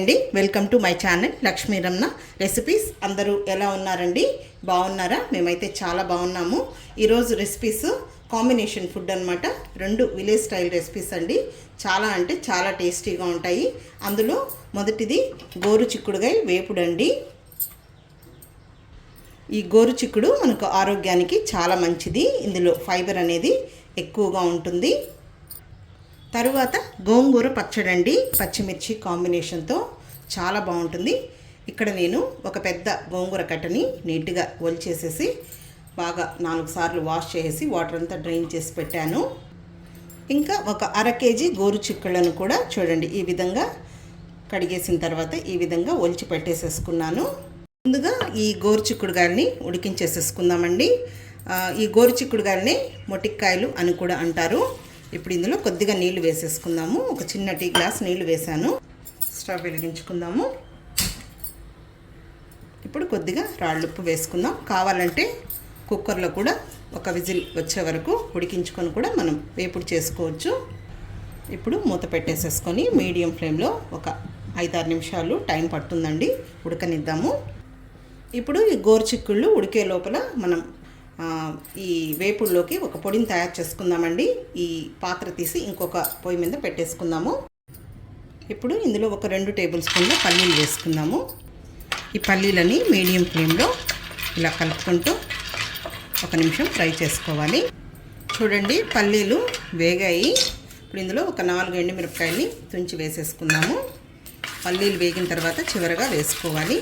అండి. Welcome to my channel Lakshmi Ramana recipes అందరూ ఎలా ఉన్నారండి? బాగున్నారా? మేమైతే చాలా బాగున్నాము. ఈరోజు రెసిపీస్ కాంబినేషన్ ఫుడ్ అన్నమాట. రెండు విలేజ్ స్టైల్ రెసిపీస్ అండి. చాలా అంటే చాలా టేస్టీగా ఉంటాయి. అందులో మొదటిది గోరు చిక్కుడుగాయ వేపుడు అండి. ఈ గోరు చిక్కుడు మనకు ఆరోగ్యానికి చాలా మంచిది. ఇందులో ఫైబర్ అనేది ఎక్కువగా ఉంటుంది. తరువాత గోంగూర పచ్చడి అండి పచ్చిమిర్చి కాంబినేషన్తో చాలా బాగుంటుంది. ఇక్కడ నేను ఒక పెద్ద గోంగూర కట్టని నీట్గా ఒలిచేసేసి బాగా నాలుగు సార్లు వాష్ చేసి వాటర్ అంతా డ్రైన్ చేసి పెట్టాను. ఇంకా ఒక అర కేజీ గోరు చిక్కులను కూడా చూడండి ఈ విధంగా కడిగేసిన తర్వాత ఈ విధంగా ఒలిచి పెట్టేసేసుకున్నాను. ముందుగా ఈ గోరు చిక్కుడుగాయలని ఉడికించేసేసుకుందామండి. ఈ గోరు చిక్కుడుగాయలని మొటిక్కాయలు అని కూడా అంటారు. ఇప్పుడు ఇందులో కొద్దిగా నీళ్ళు వేసేసుకుందాము. ఒక చిన్న టీ గ్లాస్ నీళ్ళు వేసాను స్టవ్ వెలిగించుకుందాము. ఇప్పుడు కొద్దిగా రాళ్ళుప్పు వేసుకుందాం. కావాలంటే కుక్కర్లో కూడా ఒక విజిల్ వచ్చే వరకు ఉడికించుకొని కూడా మనం వేపుడు చేసుకోవచ్చు. ఇప్పుడు మూత పెట్టేసేసుకొని మీడియం ఫ్లేమ్లో ఒక ఐదారు నిమిషాలు టైం పడుతుందండి. ఉడకనిద్దాము. ఇప్పుడు ఈ గోరుచిక్కుళ్ళు ఉడికే లోపల మనం ఈ వేపుడులోకి ఒక పొడిని తయారు చేసుకుందామండి. ఈ పాత్ర తీసి ఇంకొక పొయ్యి మీద పెట్టేసుకుందాము. ఇప్పుడు ఇందులో ఒక రెండు టేబుల్ స్పూన్ల పల్లీలు వేసుకుందాము. ఈ పల్లీలని మీడియం ఫ్లేమ్లో ఇలా కలుపుకుంటూ ఒక నిమిషం ఫ్రై చేసుకోవాలి. చూడండి పల్లీలు వేగాయి. ఇప్పుడు ఇందులో ఒక నాలుగు ఎండుమిరపకాయలని తుంచి వేసేసుకుందాము. పల్లీలు వేగిన తర్వాత చివరగా వేసుకోవాలి.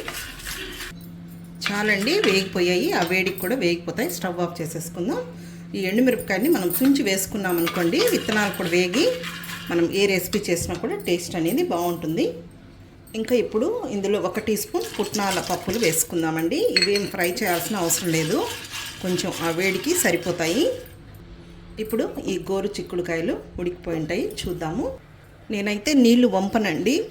చాలండి వేగిపోయాయి. ఆ వేడికి కూడా వేగిపోతాయి. స్టవ్ ఆఫ్ చేసేసుకుందాం. ఈ ఎండుమిరపకాయని మనం తుంచి వేసుకున్నాం అనుకోండి విత్తనాలు కూడా వేగి మనం ఏ రెసిపీ చేసినా కూడా టేస్ట్ అనేది బాగుంటుంది. ఇంకా ఇప్పుడు ఇందులో ఒక టీ స్పూన్ పుట్నాల పప్పులు వేసుకుందామండి. ఇవేం ఫ్రై చేయాల్సిన అవసరం లేదు. కొంచెం ఆ వేడికి సరిపోతాయి. ఇప్పుడు ఈ గోరు చిక్కుడుకాయలు ఉడికిపోయి ఉంటాయి. చూద్దాము. నేనైతే నీళ్ళు వంపనండి.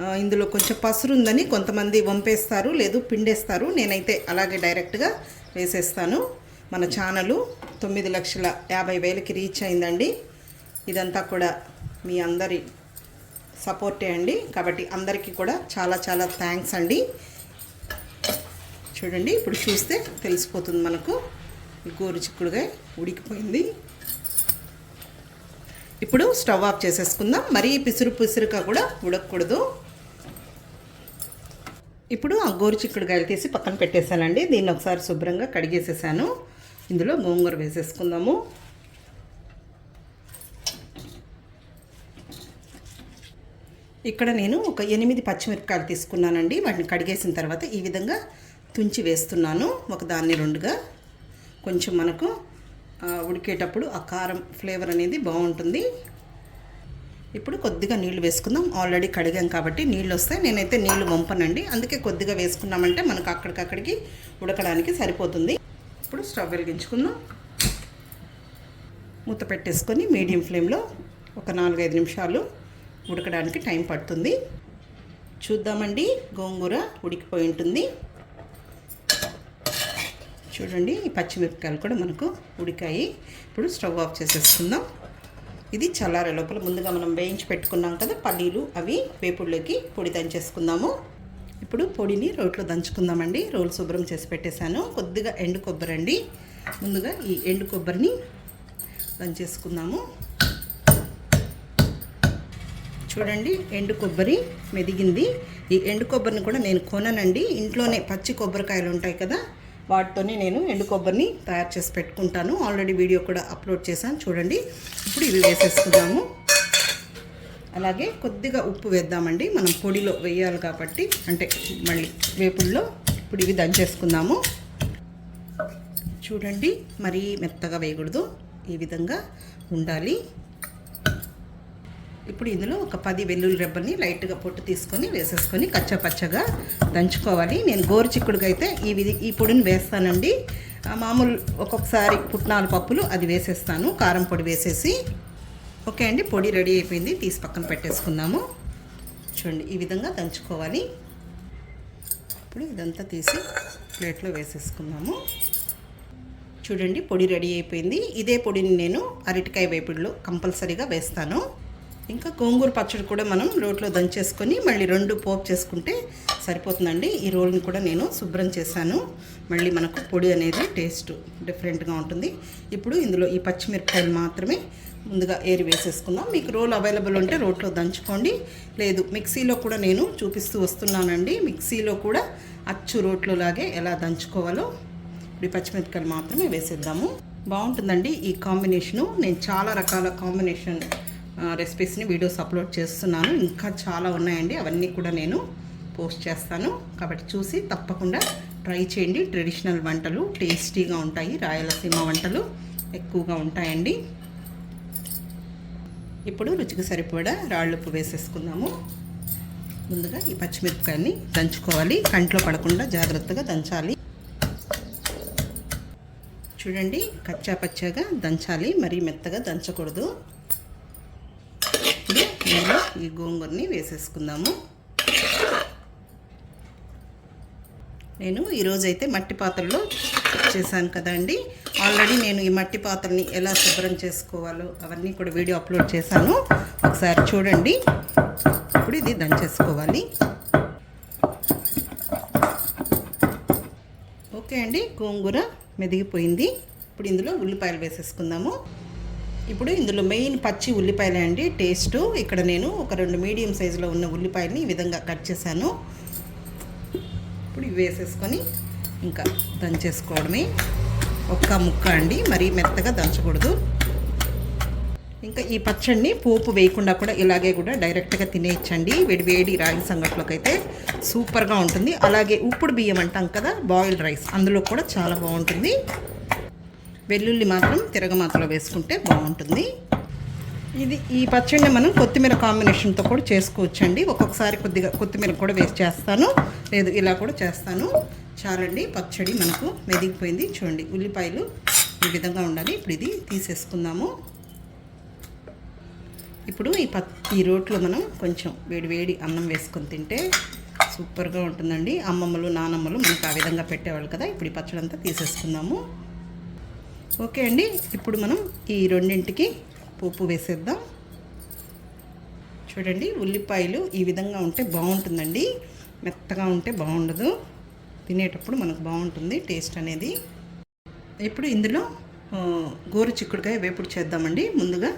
ఇందులో కొంచెం పసురు ఉందని కొంతమంది వంపేస్తారు లేదు పిండేస్తారు. నేనైతే అలాగే డైరెక్ట్గా వేసేస్తాను. మన ఛానలు తొమ్మిది లక్షల యాభై వేలకి రీచ్ అయిందండి. ఇదంతా కూడా మీ అందరి సపోర్టే అండి. కాబట్టి అందరికీ కూడా చాలా చాలా థ్యాంక్స్ అండి. చూడండి ఇప్పుడు చూస్తే తెలిసిపోతుంది మనకు. ఈ గోరు చిక్కుడుగా ఉడికిపోయింది. ఇప్పుడు స్టవ్ ఆఫ్ చేసేసుకుందాం. మరీ పిసురు పిసురుగా కూడా ఉడకకూడదు. ఇప్పుడు ఆ గోరు చిక్కుడుకాయలు తీసి పక్కన పెట్టేశానండి. దీన్ని ఒకసారి శుభ్రంగా కడిగేసేసాను ఇందులో గోంగూర వేసేసుకుందాము. ఇక్కడ నేను ఒక ఎనిమిది పచ్చిమిరపకాయలు తీసుకున్నానండి. వాటిని కడిగేసిన తర్వాత ఈ విధంగా తుంచి వేస్తున్నాను. ఒక దాన్ని రెండుగా. కొంచెం మనకు ఉడికేటప్పుడు ఆ కారం ఫ్లేవర్ అనేది బాగుంటుంది. ఇప్పుడు కొద్దిగా నీళ్ళు వేసుకుందాం. ఆల్రెడీ కడిగాం కాబట్టి నీళ్ళు వస్తాయి. నేనైతే నీళ్ళు వంపనండి. అందుకే కొద్దిగా వేసుకున్నామంటే మనకు అక్కడికక్కడికి ఉడకడానికి సరిపోతుంది. ఇప్పుడు స్టవ్ వెలిగించుకుందాం. మూత పెట్టేసుకొని మీడియం ఫ్లేమ్లో ఒక నాలుగైదు నిమిషాలు ఉడకడానికి టైం పడుతుంది. చూద్దామండి. గోంగూర ఉడికిపోయి ఉంటుంది. చూడండి ఈ పచ్చిమిరపకాయలు కూడా మనకు ఉడికాయి. ఇప్పుడు స్టవ్ ఆఫ్ చేసేసుకుందాం. ఇది చల్లారే లోపల ముందుగా మనం వేయించి పెట్టుకున్నాం కదా పల్లీలు అవి వేపుడులోకి పొడి దంచేసుకుందాము. ఇప్పుడు పొడిని రోట్లో దంచుకుందామండి. రోలు శుభ్రం చేసి పెట్టేశాను. కొద్దిగా ఎండు కొబ్బరి అండి. ముందుగా ఈ ఎండు కొబ్బరిని దంచేసుకుందాము. చూడండి ఎండు కొబ్బరి మెదిగింది. ఈ ఎండు కొబ్బరిని కూడా నేను కొననండి. ఇంట్లోనే పచ్చి కొబ్బరికాయలు ఉంటాయి కదా వాటితోనే నేను ఎండు కొబ్బరిని తయారు చేసి పెట్టుకుంటాను. ఆల్రెడీ వీడియో కూడా అప్లోడ్ చేశాను. చూడండి ఇప్పుడు ఇవి వేసేసుకుందాము. అలాగే కొద్దిగా ఉప్పు వేద్దామండి. మనం పొడిలో వేయాలి కాబట్టి అంటే మళ్ళీ వేపుల్లో ఇప్పుడు ఇవి దంచేసుకుందాము. చూడండి మరీ మెత్తగా వేయకూడదు. ఈ విధంగా ఉండాలి. ఇప్పుడు ఇందులో ఒక పది వెల్లుల్లి రెబ్బల్ని లైట్గా పొట్టు తీసుకొని వేసేసుకొని కచ్చా పచ్చగా దంచుకోవాలి. నేను గోరు చిక్కుడుగా అయితే ఈ విధి ఈ పొడిని వేస్తానండి. మామూలు ఒక్కొక్కసారి పుట్నాలు పప్పులు అది వేసేస్తాను కారం పొడి వేసేసి. ఓకే అండి పొడి రెడీ అయిపోయింది తీసి పక్కన పెట్టేసుకుందాము. చూడండి ఈ విధంగా దంచుకోవాలి. ఇప్పుడు ఇదంతా తీసి ప్లేట్లో వేసేసుకుందాము. చూడండి పొడి రెడీ అయిపోయింది. ఇదే పొడిని నేను అరటికాయ వేపుడులో కంపల్సరీగా వేస్తాను. ఇంకా గోంగూర పచ్చడి కూడా మనం రోట్లో దంచేసుకొని మళ్ళీ రెండు పోపు చేసుకుంటే సరిపోతుందండి. ఈ రోల్ని కూడా నేను శుభ్రం చేశాను. మళ్ళీ మనకు పొడి అనేది టేస్ట్ డిఫరెంట్గా ఉంటుంది. ఇప్పుడు ఇందులో ఈ పచ్చిమిరపకాయలు మాత్రమే ముందుగా ఏరి వేసేసుకుందాం. మీకు రోల్ అవైలబుల్ ఉంటే రోట్లో దంచుకోండి. లేదు మిక్సీలో కూడా నేను చూపిస్తూ వస్తున్నానండి. మిక్సీలో కూడా అచ్చు రోట్లో లాగే ఎలా దంచుకోవాలో ఇప్పుడు ఈ పచ్చిమిరపకాయలు మాత్రమే వేసేద్దాము. బాగుంటుందండి ఈ కాంబినేషను. నేను చాలా రకాల కాంబినేషన్ రెసిపీస్ని వీడియోస్ అప్లోడ్ చేస్తున్నాను. ఇంకా చాలా ఉన్నాయండి. అవన్నీ కూడా నేను పోస్ట్ చేస్తాను. కాబట్టి చూసి తప్పకుండా ట్రై చేయండి. ట్రెడిషనల్ వంటలు టేస్టీగా ఉంటాయి. రాయలసీమ వంటలు ఎక్కువగా ఉంటాయండి. ఇప్పుడు రుచికి సరిపడా రాళ్ళుప్పు వేసేసుకుందాము. ముందుగా ఈ పచ్చిమిరపకాయని దంచుకోవాలి. కంట్లో పడకుండా జాగ్రత్తగా దంచాలి. చూడండి కచ్చా పచ్చాగా దంచాలి. మరీ మెత్తగా దంచకూడదు. ఇందులో ఈ గోంగూరని వేసేసుకుందాము. నేను ఈరోజైతే మట్టి పాత్రలో చేశాను కదండి. ఆల్రెడీ నేను ఈ మట్టి పాత్రని ఎలా శుభ్రం చేసుకోవాలో అవన్నీ కూడా వీడియో అప్లోడ్ చేశాను. ఒకసారి చూడండి. ఇప్పుడు ఇది దంచేసుకోవాలి. ఓకే అండి గోంగూర మెదిగిపోయింది. ఇప్పుడు ఇందులో ఉల్లిపాయలు వేసేసుకుందాము. ఇప్పుడు ఇందులో మెయిన్ పచ్చి ఉల్లిపాయలే అండి. టేస్ట్ ఇక్కడ నేను ఒక రెండు మీడియం సైజులో ఉన్న ఉల్లిపాయలని ఈ విధంగా కట్ చేశాను. ఇప్పుడు ఇవి వేసేసుకొని ఇంకా దంచేసుకోవడమే. ఒక్క ముక్క అండి మరీ మెత్తగా దంచకూడదు. ఇంకా ఈ పచ్చడిని పోపు వేయకుండా కూడా ఇలాగే కూడా డైరెక్ట్గా తినేయచ్చండి. వేడి వేడి రాగి సంగట్లోకి అయితే సూపర్గా ఉంటుంది. అలాగే ఉప్పుడు బియ్యం అంటాం కదా బాయిల్డ్ రైస్ అందులో కూడా చాలా బాగుంటుంది. వెల్లుల్లి మాత్రం తిరగమాతలో వేసుకుంటే బాగుంటుంది. ఇది ఈ పచ్చడిని మనం కొత్తిమీర కాంబినేషన్తో కూడా చేసుకోవచ్చండి. ఒక్కొక్కసారి కొద్దిగా కొత్తిమీర కూడా వేస్ట్ చేస్తాను. లేదు ఇలా కూడా చేస్తాను. చాలండి పచ్చడి మనకు మెదిగిపోయింది. చూడండి ఉల్లిపాయలు ఈ విధంగా ఉండాలి. ఇప్పుడు ఇది తీసేసుకుందాము. ఇప్పుడు ఈ పత్ ఈ రోట్లో మనం కొంచెం వేడి వేడి అన్నం వేసుకొని తింటే సూపర్గా ఉంటుందండి. అమ్మమ్మలు నానమ్మలు మనకు ఆ విధంగా పెట్టేవాళ్ళు కదా. ఇప్పుడు ఈ పచ్చడి అంతా తీసేసుకుందాము. ఓకే అండి. ఇప్పుడు మనం ఈ రెండింటికి పోపు వేసేద్దాం. చూడండి ఉల్లిపాయలు ఈ విధంగా ఉంటే బాగుంటుందండి. మెత్తగా ఉంటే బాగుండదు. తినేటప్పుడు మనకు బాగుంటుంది టేస్ట్ అనేది. ఇప్పుడు ఇందులో గోరు చిక్కుడుకాయ వేపుడు చేద్దామండి. ముందుగా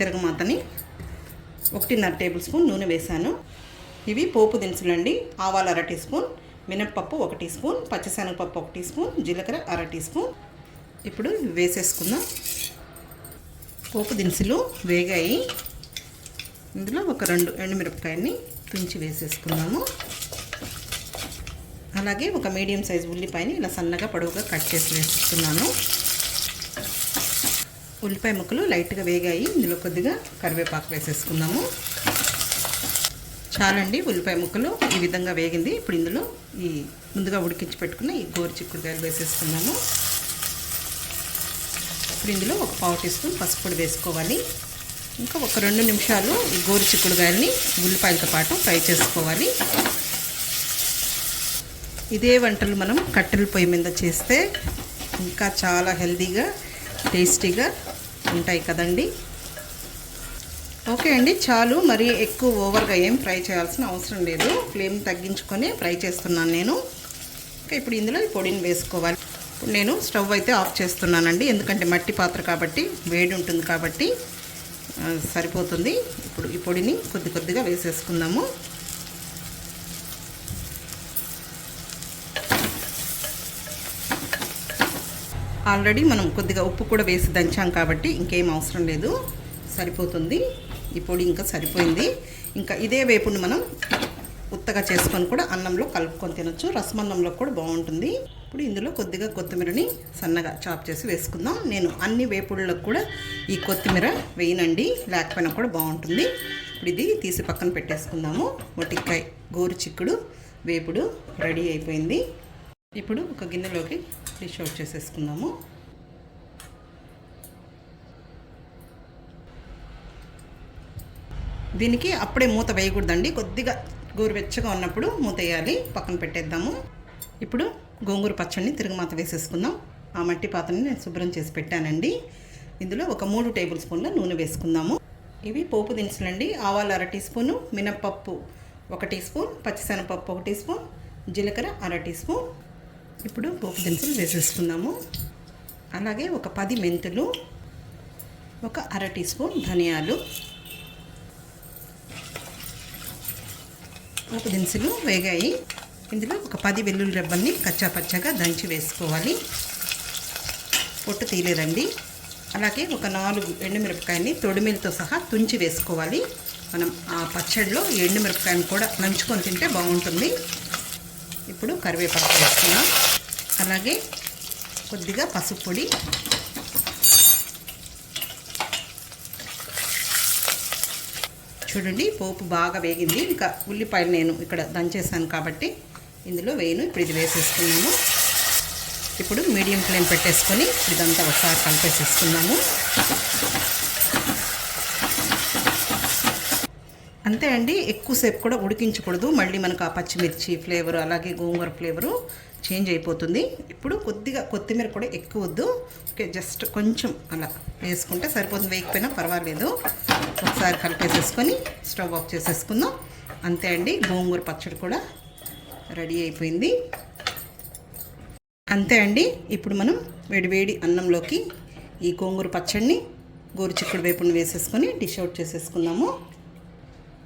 తిరగమాతని ఒకటిన్నర టేబుల్ స్పూన్ నూనె వేశాను. ఇవి పోపు దినుసులండి. ఆవాలు అర టీ స్పూన్ మినప్పప్పు ఒక టీ స్పూన్ పచ్చిశనగపప్పు ఒక టీ స్పూన్ జీలకర్ర అర టీ స్పూన్ ఇప్పుడు వేసేసుకుందాం. పోపు దినుసులు వేగాయి. ఇందులో ఒక రెండు ఎండుమిరపకాయని తుంచి వేసేసుకున్నాము. అలాగే ఒక మీడియం సైజ్ ఉల్లిపాయని ఇలా సన్నగా పొడవుగా కట్ చేసి వేసుకున్నాను. ఉల్లిపాయ ముక్కలు లైట్గా వేగాయి. ఇందులో కొద్దిగా కరివేపాకు వేసేసుకున్నాము. చాలండి ఉల్లిపాయ ముక్కలు ఈ విధంగా వేగింది. ఇప్పుడు ఇందులో ఈ ముందుగా ఉడికించి పెట్టుకున్న ఈ గోరు చిక్కుడుకాయలు వేసేసుకున్నాము. ఇప్పుడు ఇందులో ఒక పావు టీ స్పూన్ పసుపు పొడి వేసుకోవాలి. ఇంకా ఒక రెండు నిమిషాలు ఈ గోరు చిక్కుడుగాయలని ఉల్లిపాయలతో పాటు ఫ్రై చేసుకోవాలి. ఇదే వంటలు మనం కట్టెల పొయ్యి మీద చేస్తే ఇంకా చాలా హెల్తీగా టేస్టీగా ఉంటాయి కదండి. ఓకే అండి చాలు. మరి ఎక్కువ ఓవర్గా ఏం ఫ్రై చేయాల్సిన అవసరం లేదు. ఫ్లేమ్ తగ్గించుకొని ఫ్రై చేస్తున్నాను నేను. ఇంకా ఇప్పుడు ఇందులో ఈ పొడిని వేసుకోవాలి. ఇప్పుడు నేను స్టవ్ అయితే ఆఫ్ చేస్తున్నానండి. ఎందుకంటే మట్టి పాత్ర కాబట్టి వేడి ఉంటుంది కాబట్టి సరిపోతుంది. ఇప్పుడు ఈ పొడిని కొద్ది కొద్దిగా వేసేసుకుందాము. ఆల్రెడీ మనం కొద్దిగా ఉప్పు కూడా వేసి దంచాం కాబట్టి ఇంకేం అవసరం లేదు. సరిపోతుంది. ఈ పొడి ఇంకా సరిపోయింది. ఇంకా ఇదే వేపుని మనం ఉత్తగా చేసుకొని కూడా అన్నంలో కలుపుకొని తినొచ్చు. రసమన్నంలో కూడా బాగుంటుంది. ఇప్పుడు ఇందులో కొద్దిగా కొత్తిమీరని సన్నగా చాప్ చేసి వేసుకుందాం. నేను అన్ని వేపుళ్ళకు కూడా ఈ కొత్తిమీర వేయనండి. లేకపోయినా కూడా బాగుంటుంది. ఇప్పుడు ఇది తీసి పక్కన పెట్టేసుకుందాము. మొటిక్కాయ గోరు చిక్కుడు వేపుడు రెడీ అయిపోయింది. ఇప్పుడు ఒక గిన్నెలోకి డిష్ అవుట్ చేసేసుకుందాము. దీనికి అప్పుడే మూత వేయకూడదండి. కొద్దిగా గోరువెచ్చగా ఉన్నప్పుడు మూత వేయాలి. పక్కన పెట్టేద్దాము. ఇప్పుడు గోంగూర పచ్చడిని తిరుగుమాత వేసేసుకుందాం. ఆ మట్టి పాత్రని నేను శుభ్రం చేసి పెట్టానండి. ఇందులో ఒక మూడు టేబుల్ స్పూన్ల నూనె వేసుకుందాము. ఇవి పోపు దినుసులండి. ఆవాలు అర టీ స్పూను మినప్పప్పు ఒక టీ స్పూన్ పచ్చిశనగపప్పు ఒక టీ స్పూన్ జీలకర్ర అర టీ స్పూన్. ఇప్పుడు పోపు దినుసులు వేసేసుకుందాము. అలాగే ఒక పది మెంతులు ఒక అర టీ స్పూన్ ధనియాలు. పోపు దినుసులు వేగాయి. ఇందులో ఒక పది వెల్లుల్లి రెబ్బల్ని కచ్చా పచ్చగా దంచి వేసుకోవాలి. పొట్టు తీయలేదండి అలాగే ఒక నాలుగు ఎండుమిరపకాయని తొడిమిలతో సహా తుంచి వేసుకోవాలి. మనం ఆ పచ్చడిలో ఎండుమిరపకాయని కూడా నంచుకొని తింటే బాగుంటుంది. ఇప్పుడు కరివేపాకు వేసుకున్నాం అలాగే కొద్దిగా పసుపు పొడి. చూడండి పోపు బాగా వేగింది. ఇంకా ఉల్లిపాయలు నేను ఇక్కడ దంచేసాను కాబట్టి ఇందులో వేయను. ఇప్పుడు ఇది వేసేసుకున్నాము. ఇప్పుడు మీడియం ఫ్లేమ్ పెట్టేసుకొని ఇదంతా ఒకసారి కలిపేసేసుకున్నాము. అంతే అండి. ఎక్కువసేపు కూడా ఉడికించకూడదు. మళ్ళీ మనకు ఆ పచ్చిమిర్చి ఫ్లేవర్ అలాగే గోంగూర ఫ్లేవరు చేంజ్ అయిపోతుంది. ఇప్పుడు కొద్దిగా కొత్తిమీర కూడా ఎక్కువ వద్దు. ఓకే జస్ట్ కొంచెం అలా వేసుకుంటే సరిపోతుంది. వేయకపోయినా పర్వాలేదు. ఒకసారి కలిపేసేసుకొని స్టవ్ ఆఫ్ చేసేసుకుందాం. అంతే అండి. గోంగూర పచ్చడి కూడా రెడీ అయిపోయింది. అంతే అండి. ఇప్పుడు మనం వేడివేడి అన్నంలోకి ఈ గోంగూర పచ్చడిని గోరుచిక్కుడు వేపుని వేసేసుకొని డిష్ అవుట్ చేసేసుకుందాము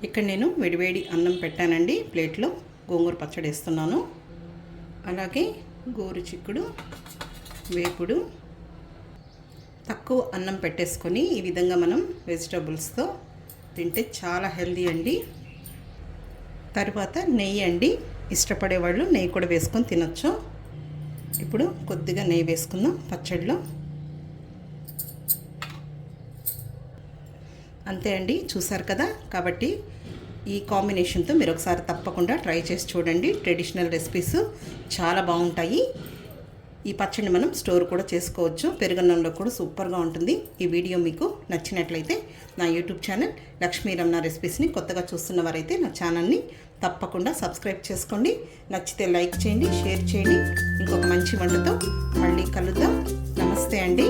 ఇక్కడ నేను వేడివేడి అన్నం పెట్టానండి. ప్లేట్లో గోంగూర పచ్చడి వేస్తున్నాను. అలాగే గోరు చిక్కుడు వేపుడు తక్కువ అన్నం పెట్టేసుకొని ఈ విధంగా మనం వెజిటబుల్స్తో తింటే చాలా హెల్దీ అండి. తర్వాత నెయ్యి అండి. ఇష్టపడే వాళ్ళు నెయ్యి కూడా వేసుకొని తినొచ్చు. ఇప్పుడు కొద్దిగా నెయ్యి వేసుకుందాం పచ్చడిలో. అంతే అండి చూసారు కదా? కాబట్టి ఈ కాంబినేషన్తో మీరు ఒకసారి తప్పకుండా ట్రై చేసి చూడండి. ట్రెడిషనల్ రెసిపీస్ చాలా బాగుంటాయి. ఈ పచ్చడిని మనం స్టోర్ కూడా చేసుకోవచ్చు. పెరుగన్నంలో కూడా సూపర్గా ఉంటుంది. ఈ వీడియో మీకు నచ్చినట్లయితే నా యూట్యూబ్ ఛానల్ లక్ష్మీ రమణ రెసిపీస్ని కొత్తగా చూస్తున్న వారైతే నా ఛానల్ని తప్పకుండా సబ్స్క్రైబ్ చేసుకోండి. నచ్చితే లైక్ చేయండి షేర్ చేయండి. ఇంకొక మంచి వంటతో మళ్ళీ కలుద్దాం. నమస్తే అండి.